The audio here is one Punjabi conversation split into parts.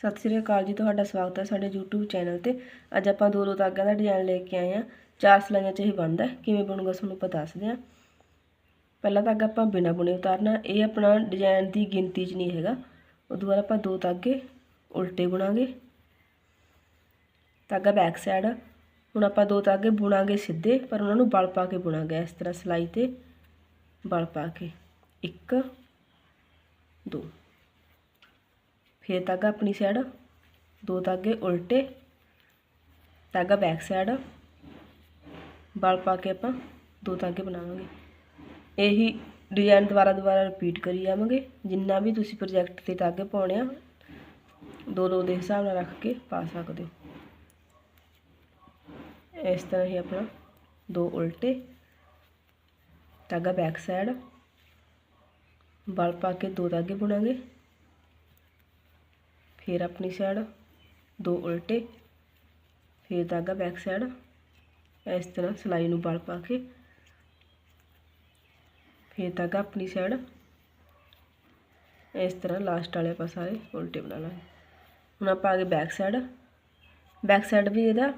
ਸਤਿ ਸ੍ਰੀ ਅਕਾਲ ਜੀ, ਤੁਹਾਡਾ ਸਵਾਗਤ ਹੈ ਸਾਡੇ YouTube ਚੈਨਲ ਤੇ। ਅੱਜ ਆਪਾਂ ਦੋ ਦੋ ਧਾਗਿਆਂ ਦਾ ਡਿਜ਼ਾਈਨ ਲੈ ਕੇ ਆਏ ਆ ਚਾਰ ਸਲਾਈਆਂ 'ਚ ਇਹ ਬਣਦਾ ਕਿਵੇਂ ਬਣੂਗਾ ਤੁਹਾਨੂੰ ਆਪਾਂ ਦੱਸਦੇ ਆ ਪਹਿਲਾ ਧਾਗਾ ਆਪਾਂ ਬਿਨਾ ਬੁਣੇ ਉਤਾਰਨਾ ਇਹ ਆਪਣਾ ਡਿਜ਼ਾਈਨ ਦੀ ਗਿਣਤੀ 'ਚ ਨਹੀਂ ਹੈਗਾ। ਉਦੋਂ ਬਾਅਦ ਆਪਾਂ ਦੋ ਤਾਗੇ ਉਲਟੇ ਬੁਣਾਂਗੇ। ਤਾਗਾ ਬੈਕ ਸਾਈਡ ਹੁਣ ਆਪਾਂ ਦੋ ਧਾਗੇ ਬੁਣਾਂਗੇ ਸਿੱਧੇ, ਪਰ ਉਹਨਾਂ ਨੂੰ ਬਲ ਪਾ ਕੇ ਬੁਣਾਂਗੇ ਇਸ ਤਰ੍ਹਾਂ ਸਲਾਈ ਤੇ। ਬਲ ਪਾ ਕੇ। ਇੱਕ, ਦੋ। ਫਿਰ ਧਾਗਾ ਆਪਣੀ ਸਾਈਡ ਦੋ ਧਾਗੇ ਉਲਟੇ ਧਾਗਾ ਬੈਕ ਸਾਈਡ ਬਲ ਪਾ ਕੇ ਆਪਾਂ ਦੋ ਧਾਗੇ ਬਣਾਵਾਂਗੇ। ਇਹੀ ਡਿਜ਼ਾਈਨ ਦੁਬਾਰਾ ਦੁਬਾਰਾ ਰਿਪੀਟ ਕਰੀ ਜਾਵਾਂਗੇ। ਜਿੰਨਾ ਵੀ ਤੁਸੀਂ ਪ੍ਰੋਜੈਕਟ ਤੇ ਧਾਗੇ ਪਾਉਣੇ ਆ, ਦੋ ਦੋ ਦੇ ਹਿਸਾਬ ਨਾਲ ਰੱਖ ਕੇ ਪਾ ਸਕਦੇ ਹੋ। ਇਸ ਤਰ੍ਹਾਂ ਹੀ ਆਪਣਾ ਦੋ ਉਲਟੇ ਧਾਗਾ ਬੈਕ ਸਾਈਡ ਬਲ ਪਾ ਕੇ ਦੋ ਧਾਗੇ ਬੁਣਾਂਗੇ। ਫਿਰ ਆਪਣੀ ਸਾਈਡ ਦੋ ਉਲਟੇ, ਫਿਰ ਧਾਗਾ ਬੈਕ ਸਾਈਡ ਇਸ ਤਰ੍ਹਾਂ ਸਲਾਈ ਨੂੰ ਬਲ ਪਾ ਕੇ। ਫਿਰ ਧਾਗਾ ਆਪਣੀ ਸਾਈਡ ਇਸ ਤਰ੍ਹਾਂ ਲਾਸਟ ਵਾਲੇ ਆਪਾਂ ਸਾਰੇ ਉਲਟੇ ਬਣਾ ਲਾਂਗੇ। ਹੁਣ ਆਪਾਂ ਆ ਗਏ ਬੈਕ ਸਾਈਡ ਬੈਕ ਸਾਈਡ ਵੀ ਇਹਦਾ,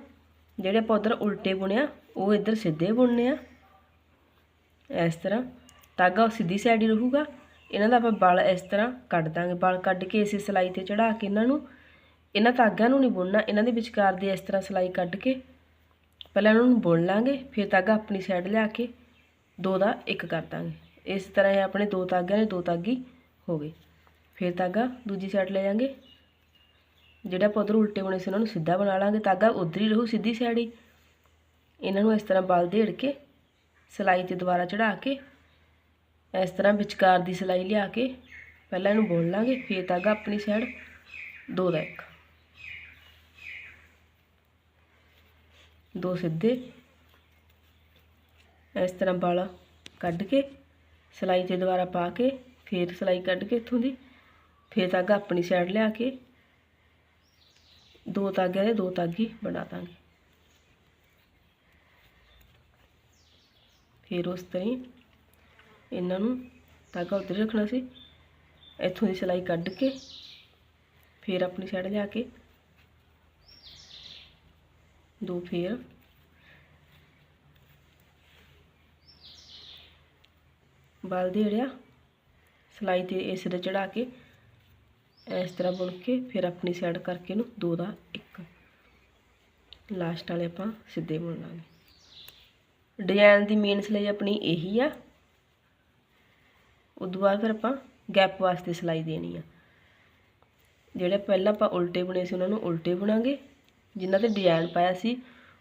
ਜਿਹੜੇ ਆਪਾਂ ਉਧਰ ਉਲਟੇ ਬੁਣਿਆ, ਉਹ ਇੱਧਰ ਸਿੱਧੇ ਬੁਣਨੇ ਆ। ਇਸ ਤਰ੍ਹਾਂ ਧਾਗਾ ਉਹ ਸਿੱਧੀ ਸਾਈਡ ਹੀ ਰਹੂਗਾ। ਇਹਨਾਂ ਦਾ ਆਪਾਂ ਬਲ ਇਸ ਤਰ੍ਹਾਂ ਕੱਢ ਦਾਂਗੇ, ਬਲ ਕੱਢ ਕੇ ਇਸੇ ਸਲਾਈ ਤੇ ਚੜਾ ਕੇ ਇਹਨਾਂ ਨੂੰ, ਇਹਨਾਂ ਧਾਗਿਆਂ ਨੂੰ ਨਹੀਂ ਬੁਣਨਾ, ਇਹਨਾਂ ਦੇ ਵਿਚਕਾਰ ਦੀ ਇਸ ਤਰ੍ਹਾਂ ਸਲਾਈ ਕੱਢ ਕੇ ਪਹਿਲਾਂ ਇਹਨਾਂ ਨੂੰ ਬੁਣ ਲਾਂਗੇ, ਫਿਰ ਧਾਗਾ ਆਪਣੀ ਸਾਈਡ ਲਿਆ ਕੇ ਦੋ ਦਾ ਇੱਕ ਕਰ ਦਾਂਗੇ। ਇਸ ਤਰ੍ਹਾਂ ਇਹ ਆਪਣੇ ਦੋ ਧਾਗਿਆਂ ਦੇ ਦੋ ਧਾਗੀ ਹੋ ਗਏ। ਫਿਰ ਧਾਗਾ ਦੂਜੀ ਸਾਈਡ ਲੈ ਜਾਾਂਗੇ ਜਿਹੜਾ ਆਪਾਂ ਉਧਰ ਉਲਟੇ ਬਣੇ ਸੀ ਉਹਨਾਂ ਨੂੰ ਸਿੱਧਾ ਬਣਾ ਲਾਂਗੇ, ਧਾਗਾ ਉਧਰ ਹੀ ਰਹੂ ਸਿੱਧੀ ਸਾਈਡ ਹੀ। ਇਹਨਾਂ ਨੂੰ ਇਸ ਤਰ੍ਹਾਂ ਬਲ ਦੇੜ ਕੇ ਸਲਾਈ ਤੇ ਦੁਬਾਰਾ ਚੜਾ ਕੇ ਇਸ ਤਰ੍ਹਾਂ ਵਿਚਕਾਰ ਦੀ ਸਿਲਾਈ ਲਿਆ ਕੇ ਪਹਿਲਾਂ ਇਹਨੂੰ ਬੁਣ ਲਾਂਗੇ, ਫਿਰ ਧਾਗਾ ਆਪਣੀ ਸਾਈਡ ਦੋ ਦਾ ਇੱਕ। ਦੋ ਸਿੱਧੇ। ਇਸ ਤਰ੍ਹਾਂ ਵਾਲਾ ਕੱਢ ਕੇ, ਸਿਲਾਈ ਤੇ ਦੁਬਾਰਾ ਪਾ ਕੇ, ਫਿਰ ਸਿਲਾਈ ਕੱਢ ਕੇ ਇੱਥੋਂ ਦੀ, ਫਿਰ ਧਾਗਾ ਆਪਣੀ ਸਾਈਡ ਲਿਆ ਕੇ ਦੋ ਧਾਗਿਆਂ ਦੇ ਦੋ ਧਾਗੇ ਬਣਾ ਦਾਂਗੇ। ਫਿਰ ਉਸ ਤਰ੍ਹਾਂ ਹੀ ਇਹਨਾਂ ਨੂੰ ਧਾਗਾ ਉੱਧਰ ਰੱਖਣਾ ਸੀ। ਇੱਥੋਂ ਦੀ ਸਿਲਾਈ ਕੱਢ ਕੇ, ਫਿਰ ਆਪਣੀ ਸਾਈਡ ਲਿਆ ਕੇ। ਦੋ ਫੇਰ। ਬਲ ਜਿਹੜਿਆ ਸਿਲਾਈ ਤੇ ਇਸ ਦੇ ਚੜਾ ਕੇ, ਇਸ ਤਰ੍ਹਾਂ ਬੁਣ ਕੇ, ਫਿਰ ਆਪਣੀ ਸਾਈਡ ਕਰਕੇ ਇਹਨੂੰ ਦੋ ਦਾ ਇੱਕ। ਲਾਸਟ ਵਾਲੇ ਆਪਾਂ ਸਿੱਧੇ ਬੁਣ ਲਾਂਗੇ ਡਿਜ਼ਾਈਨ ਦੀ ਮੇਨ ਸਿਲਾਈ ਆਪਣੀ ਇਹੀ ਆ। ਉਦੋਂ ਬਾਅਦ ਫਿਰ ਆਪਾਂ ਗੈਪ ਵਾਸਤੇ ਸਿਲਾਈ ਦੇਣੀ ਆ। ਜਿਹੜੇ ਪਹਿਲਾਂ ਆਪਾਂ ਉਲਟੇ ਬੁਣੇ ਸੀ, ਉਹਨਾਂ ਨੂੰ ਉਲਟੇ ਬਣਾਂਗੇ। ਜਿਨ੍ਹਾਂ ਤੇ ਡਿਜ਼ਾਈਨ ਪਾਇਆ ਸੀ,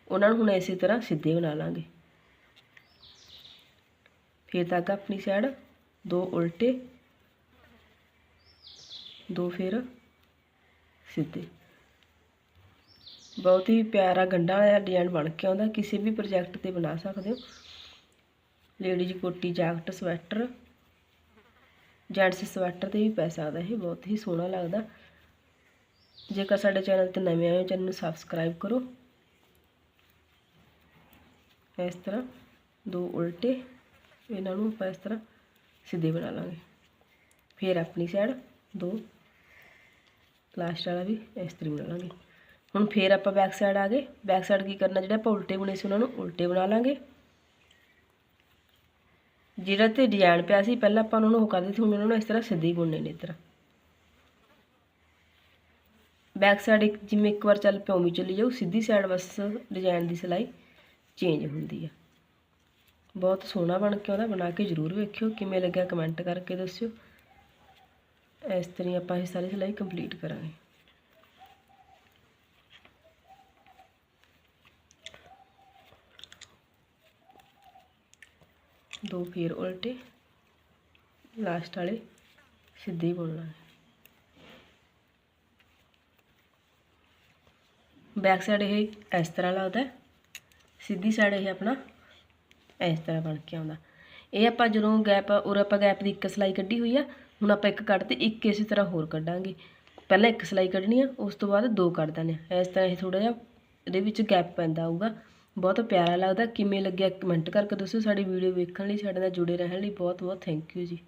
ਉਹਨਾਂ ਨੂੰ ਹੁਣ ਇਸੇ ਤਰ੍ਹਾਂ ਸਿੱਧੇ ਬਣਾ ਲਾਂਗੇ। ਫਿਰ ਤੱਕ ਆਪਣੀ ਸਾਈਡ ਦੋ ਉਲਟੇ, ਦੋ ਫਿਰ ਸਿੱਧੇ। ਬਹੁਤ ਹੀ ਪਿਆਰਾ ਗੰਢਾ ਵਾਲਾ ਡਿਜ਼ਾਈਨ ਬਣ ਕੇ ਆਉਂਦਾ। ਕਿਸੇ ਵੀ ਪ੍ਰੋਜੈਕਟ ਤੇ ਬਣਾ ਸਕਦੇ ਹੋ। ਲੇਡੀਜ਼ ਕੋਟੀ ਜੈਕਟ ਸਵੈਟਰ ਜੈਂਟਸ ਸਵੈਟਰ ਤੇ ਵੀ ਪੈ ਸਕਦਾ, ਇਹ ਬਹੁਤ ਹੀ ਸੋਹਣਾ ਲੱਗਦਾ। ਜੇਕਰ ਸਾਡੇ ਚੈਨਲ ਤੇ ਨਵੇਂ ਆਏ ਹੋ, ਚੈਨਲ ਨੂੰ ਸਬਸਕ੍ਰਾਈਬ ਕਰੋ। ਇਸ ਤਰ੍ਹਾਂ ਦੋ ਉਲਟੇ, ਇਹਨਾਂ ਨੂੰ ਆਪਾਂ ਇਸ ਤਰ੍ਹਾਂ ਸਿੱਧੇ ਬਣਾ ਲਾਂਗੇ। ਫਿਰ ਆਪਣੀ ਸਾਈਡ ਦੋ ਲਾਸਟ ਵਾਲਾ ਵੀ ਇਸ ਤਰ੍ਹਾਂ ਬਣਾ ਲਾਂਗੇ। ਹੁਣ ਫਿਰ ਆਪਾਂ ਬੈਕ ਸਾਈਡ ਆ ਗਏ। ਬੈਕ ਸਾਈਡ ਕੀ ਕਰਨਾ, ਜਿਹੜਾ ਆਪਾਂ ਉਲਟੇ ਬੁਣੇ ਸੀ, ਉਹਨਾਂ ਨੂੰ ਉਲਟੇ ਬਣਾ ਲਾਂਗੇ। ਜਿਹੜਾ ਤੇ ਡਿਜ਼ਾਈਨ ਪਿਆ ਸੀ, ਪਹਿਲਾਂ ਆਪਾਂ ਉਹਨਾਂ ਨੂੰ ਉਹ ਕਰਦੇ ਸੀ ਹੁਣ ਉਹਨਾਂ ਨੂੰ ਇਸ ਤਰ੍ਹਾਂ ਸਿੱਧੇ ਹੀ ਬੁਣਨੇ ਨੇ ਇਸ ਤਰ੍ਹਾਂ। ਬੈਕ ਸਾਈਡ ਇੱਕ ਜਿਵੇਂ ਇੱਕ ਵਾਰ ਚੱਲ ਪਿਓ ਵੀ ਚੱਲੀ ਜਾਊ, ਸਿੱਧੀ ਸਾਈਡ ਬਸ ਡਿਜ਼ਾਈਨ ਦੀ ਸਿਲਾਈ ਚੇਂਜ ਹੁੰਦੀ ਆ। ਬਹੁਤ ਸੋਹਣਾ ਬਣ ਕੇ ਉਹਦਾ, ਬਣਾ ਕੇ ਜ਼ਰੂਰ ਵੇਖਿਓ, ਕਿਵੇਂ ਲੱਗਿਆ ਕਮੈਂਟ ਕਰਕੇ ਦੱਸਿਓ। ਇਸ ਤਰ੍ਹਾਂ ਆਪਾਂ ਇਹ ਸਾਰੀ ਸਿਲਾਈ ਕੰਪਲੀਟ ਕਰਾਂਗੇ। ਦੋ ਫੇਰ ਉਲਟੇ ਲਾਸਟ ਵਾਲੇ ਸਿੱਧੇ ਹੀ ਬੁਣਨਾ ਬੈਕ ਸਾਈਡ ਇਹ ਇਸ ਤਰ੍ਹਾਂ ਲੱਗਦਾ ਸਿੱਧੀ ਸਾਈਡ ਇਹ ਆਪਣਾ ਇਸ ਤਰ੍ਹਾਂ ਬਣ ਕੇ ਆਉਂਦਾ। ਇਹ ਆਪਾਂ ਜਦੋਂ ਗੈਪ ਉਰ ਆਪਾਂ ਗੈਪ ਦੀ ਇੱਕ ਸਲਾਈ ਕੱਢੀ ਹੋਈ ਆ, ਹੁਣ ਆਪਾਂ ਇੱਕ ਕੱਢ ਤੇ ਇੱਕ ਇਸੇ ਤਰ੍ਹਾਂ ਹੋਰ ਕੱਢਾਂਗੇ। ਪਹਿਲਾਂ ਇੱਕ ਸਲਾਈ ਕੱਢਣੀ ਆ, ਉਸ ਤੋਂ ਬਾਅਦ ਦੋ ਕੱਢ ਦਿੰਦੇ ਆ। ਇਸ ਤਰ੍ਹਾਂ ਇਹ ਥੋੜਾ ਜਿਹਾ ਇਹਦੇ ਵਿੱਚ ਗੈਪ ਪੈਂਦਾ ਆਊਗਾ ਬਹੁਤ ਪਿਆਰਾ ਲੱਗਦਾ। ਕਿਵੇਂ ਲੱਗਿਆ ਕਮੈਂਟ ਕਰਕੇ ਦੱਸੋ ਸਾਡੀ ਵੀਡੀਓ ਵੇਖਣ ਲਈ, ਸਾਡੇ ਨਾਲ ਜੁੜੇ ਰਹਿਣ ਲਈ ਬਹੁਤ ਬਹੁਤ ਥੈਂਕ ਯੂ ਜੀ।